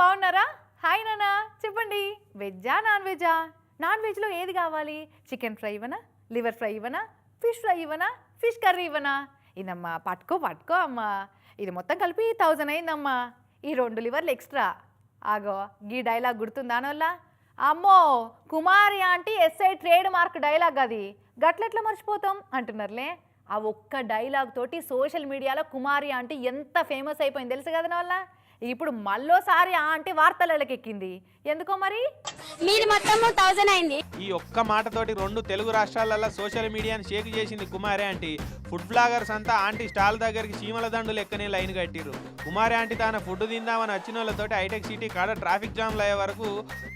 బాగున్నారా? హాయ్ నానా చెప్పండి. వెజ్జా నాన్ వెజ్జా? నాన్ వెజ్లో ఏది కావాలి? చికెన్ ఫ్రై ఇవ్వనా? లివర్ ఫ్రై ఇవ్వనా? ఫిష్ ఫ్రై ఇవ్వనా? ఫిష్ కర్రీ ఇవ్వనా? ఇదమ్మా పట్టుకో పట్టుకో అమ్మా. ఇది మొత్తం కలిపి థౌజండ్ అయిందమ్మా. ఈ రెండు లివర్లు ఎక్స్ట్రా. ఆగో గీ డైలాగ్ గుర్తుందా అమ్మో Kumari aunty SI trade mark dialogue అది. గట్లెట్లా మర్చిపోతాం? అంటున్నారులే. ఆ ఒక్క డైలాగ్ తోటి సోషల్ మీడియాలో కుమారి ఆంటీ ఎంత ఫేమస్ అయిపోయింది తెలుసు కదా నా వల్ల ఇప్పుడు మళ్ళోసారి ఆ ఆంటీ వార్తలకి ఎక్కింది ఎందుకో మరి? మీది మొత్తము థౌజండ్ అయింది. ఈ ఒక్క మాటతోటి రెండు తెలుగు రాష్ట్రాలలో సోషల్ మీడియాని షేక్ చేసింది కుమారి ఆంటీ. ఫుడ్ బ్లాగర్స్ అంతా ఆంటీ స్టాల్ దగ్గరికి చీమల దండు లెక్కనే లైన్ కట్టిర్రు. కుమారి ఆంటీ తన ఫుడ్ తిందామని వచ్చిన వాళ్ళతోటి హైటెక్ సిటీ కాడ ట్రాఫిక్ జామ్లు అయ్యే వరకు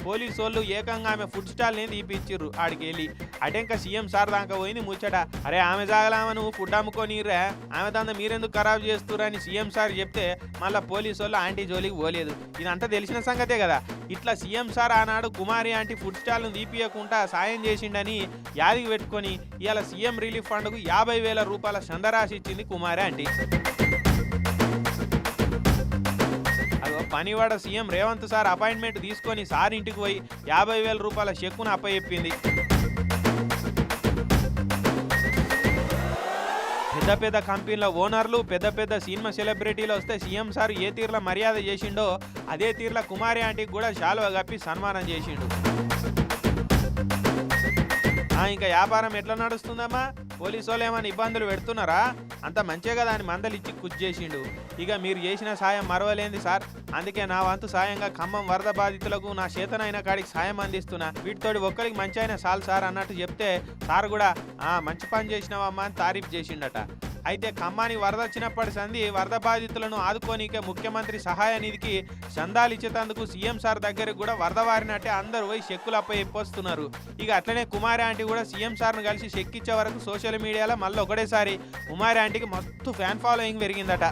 పోలీసు వాళ్ళు ఏకంగా ఆమె ఫుడ్ స్టాల్ని తీపిచ్చిర్రు ఆడికి వెళ్ళి అటెంక సీఎం సార్ దాకా పోయింది ముచ్చట. అరే ఆమె జాగలామ నువ్వు ఫుడ్ అమ్ముకోనిర్రా. ఆమె దాన్ని మీరెందుకు ఖరాబ్ చేస్తుర్రు అని సీఎం సార్ చెప్తే మళ్ళీ పోలీసు వాళ్ళు ఆంటీ జోలికి పోలేదు. ఇదంతా తెలిసిన సంగతే కదా. ఇట్లా సీఎం సార్ ఆనాడు కుమారి ఆంటీ ఫుడ్ స్టాల్ను తీపియకుండా సాయం చేసిండని యాదికి పెట్టుకొని ఇవాళ సీఎం రిలీఫ్ ఫండ్కు యాభై వేల రూపాయల చందరాశి ఇచ్చింది కుమారి ఆంటీ. పనివాడ సీఎం రేవంత్ సార్ అపాయింట్మెంట్ తీసుకొని సార్ ఇంటికి పోయి యాభై వేల రూపాయల చెక్కును అప్పచెప్పింది. పెద్ద పెద్ద కంపెనీల ఓనర్లు పెద్ద పెద్ద సినిమా సెలబ్రిటీలు వస్తే సీఎం సార్ ఏ తీర్ల మర్యాద చేసిండో అదే తీర్ల కుమారి ఆంటీకి కూడా శాలువ కప్పి సన్మానం చేసిండు. ఇంకా వ్యాపారం ఎట్లా నడుస్తుందమ్మా? పోలీసు వాళ్ళు ఏమైనా ఇబ్బందులు పెడుతున్నారా? అంత మంచిగా కదా అని మందలు ఇచ్చి కుచ్ చేసిండు. ఇక మీరు చేసిన సాయం మరవలేంది సార్. అందుకే నా వంతు సాయంగా ఖమ్మం వరద బాధితులకు నా చేతనైన కాడికి సాయం అందిస్తున్నా. వీటితోటి ఒక్కరికి మంచి అయిన సాల్ సార్ అన్నట్టు చెప్తే సార్ కూడా ఆ మంచి పని చేసినావమ్మా అని తారీఫ్ చేసిండట. అయితే ఖమ్మాని వరద వచ్చినప్పటి సంధి వరద బాధితులను ఆదుకోనికే ముఖ్యమంత్రి సహాయ నిధికి చందాలు ఇచ్చేటందుకు సీఎం సార్ దగ్గరకు కూడా వరద వారినట్టే అందరూ పోయి చెక్కులు అప్ప ఇక అట్లనే కుమారి ఆంటీ కూడా సీఎం సార్ను కలిసి చెక్ వరకు సోషల్ మీడియాలో మళ్ళీ ఒకటేసారి కుమారి ఆంటీకి మస్తు ఫ్యాన్ ఫాలోయింగ్ పెరిగిందట.